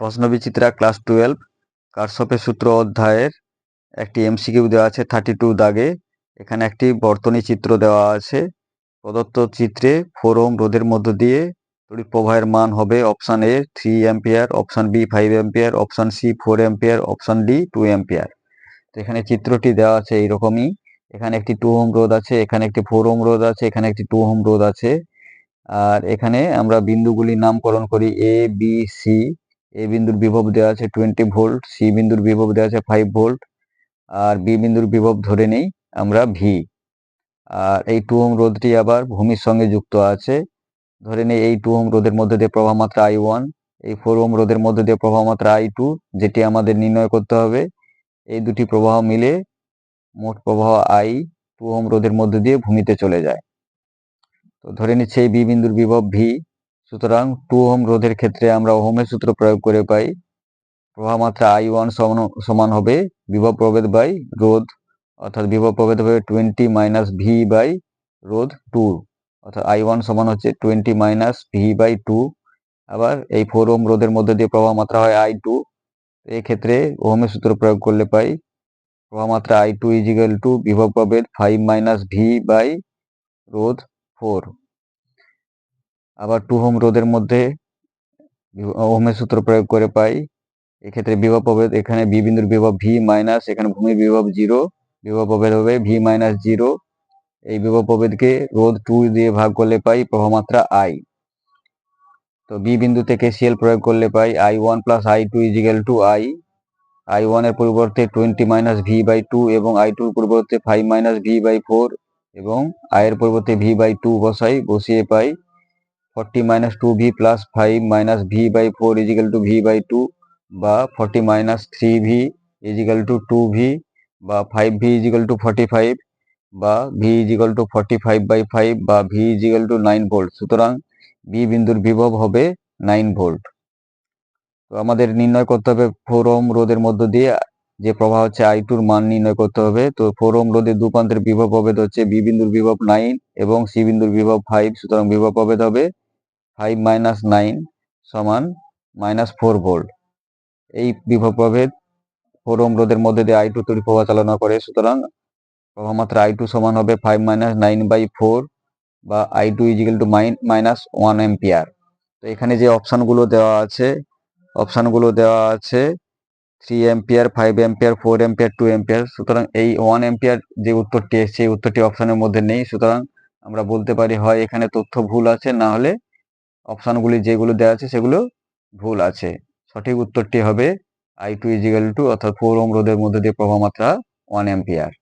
প্রশ্নবিচিত্রা class twelve, কারশফের সূত্র অধ্যায়ের একটি এমসিকিউ দেওয়া আছে থার্টি টু দাগে। এখানে একটি বর্তনী চিত্র দেওয়া আছে। প্রদত্ত চিত্রে ফোর ওম রোধের মধ্য দিয়ে তড়িৎ প্রবাহের মান হবে option A three ampere, option B five ampere, option C four ampere, option D two ampere. তো এখানে চিত্রটি দেওয়া আছে এইরকমই। এখানে একটি টু হোম রোধ আছে, এখানে একটি ফোর ওম রোধ আছে, এখানে একটি টু হোম রোধ আছে। আর এখানে আমরা বিন্দুগুলির নামকরণ করি এ, বি, সি এ বিন্দুর বিভব দেওয়া আছে টোয়েন্টি ভোল্ট সি বিন্দুর বিভব দেওয়া আছে ফাইভ ভোল্ট আর বি বিন্দুর বিভব ধরে নেই আমরা ভি আর এই টু ওম রোধটি আবার ভূমির সঙ্গে যুক্ত আছে, ধরে নেই এই টু ওম রোধের মধ্যে দিয়ে প্রবাহ মাত্রা আই ওয়ান এই ফোর ওম রোধের মধ্যে দিয়ে প্রবাহ মাত্রা আই টু যেটি আমাদের নির্ণয় করতে হবে, এই দুটি প্রবাহ মিলে মোট প্রবাহ আই টু ওম রোধের মধ্যে দিয়ে ভূমিতে চলে যায়। তো ধরে নিচ্ছে এই বি বিন্দুর বিভব ভি সুতরাং টু ওহম রোধের ক্ষেত্রে আমরা ওহমের সূত্র প্রয়োগ করে পাই। প্রবাহ মাত্রা আই ওয়ান সমান হবে বিভব প্রভেদ বাই রোধ, অর্থাৎ বিভব প্রভেদ হবে টোয়েন্টি মাইনাস ভি বাই রোধ টু অর্থাৎ আই ওয়ান সমান হচ্ছে twenty minus V by two আবার এই ফোর ওম রোধের মধ্যে দিয়ে প্রবাহ মাত্রা হয় আই টু এই ক্ষেত্রে ওহমের সূত্র প্রয়োগ করলে পাই প্রবাহ মাত্রা আই টু ইজিক্যাল টু বিভব প্রভেদ ফাইভ মাইনাস ভি বাই রোধ ফোর আবার টু হোম রোধের মধ্যে ওহমের সূত্র প্রয়োগ করে পাই। এক্ষেত্রে বিভব প্রভেদ এখানে বি বিন্দুর বিভব ভি মাইনাস, এখানে ভূমির বিভব জিরো, বিভব প্রভেদ হবে ভি মাইনাস জিরো। এই বিভব প্রভেদকে রোধ টু দিয়ে ভাগ করলে পাই প্রভামাত্রা আই। তো বি বিন্দু বিন্দুতে কেসিএল প্রয়োগ করলে পাই I one plus I two is equal to I. I ওয়ানের পরিবর্তে twenty minus V by two এবং আই টুর পরিবর্তে five minus V by four এবং আয়ের পরিবর্তে ভি বাই টু বসাই, বসিয়ে পাই forty minus two V plus five minus V by four is equal to V by two বা forty minus three V is equal to two V বা five V is equal to forty five বা V is equal to forty five by five বা V is equal to nine volt. সুতরাং B বিন্দুর বিভব হবে nine volt. তো আমাদের নির্ণয় করতে হবে ফোর ওম রোধের মধ্য দিয়ে। যে প্রবাহ হচ্ছে আই টুর মান নির্ণয় করতে হবে। তো ফোর ওম রোধের দুপান্তের বিভব প্রভেদ হচ্ছে বি বিন্দুর বিভব নাইন এবং সি বিন্দুর বিভব ফাইভ। সুতরাং বিভব প্রভেদ হবে ফাইভ মাইনাস নাইন সমান মাইনাস ফোর ভোল্ট এই বিভব প্রভেদ ফোর ওম রোধের মধ্যে দিয়ে আই টু তড়িৎ প্রবাহ চালনা করে। সুতরাং প্রবাহমাত্রা আই টু সমান হবে five minus nine by four বা I two is equal to mine minus one ampere তো এখানে যে অপশানগুলো দেওয়া আছে, অপশানগুলো দেওয়া আছে three ampere five ampere four ampere two ampere সুতরাং এই ওয়ান এম্পিয়ার যে উত্তরটি এসছে, এই উত্তরটি অপশানের মধ্যে নেই। সুতরাং আমরা বলতে পারি, হয় এখানে তথ্য ভুল আছে, না হলে অপশানগুলি যেগুলো দেওয়া আছে সেগুলো ভুল আছে। সঠিক উত্তরটি হবে I two is equal to অর্থাৎ ফোর ওম রোধের মধ্যে দিয়ে প্রবাহ মাত্রা ওয়ান এম্পিয়ার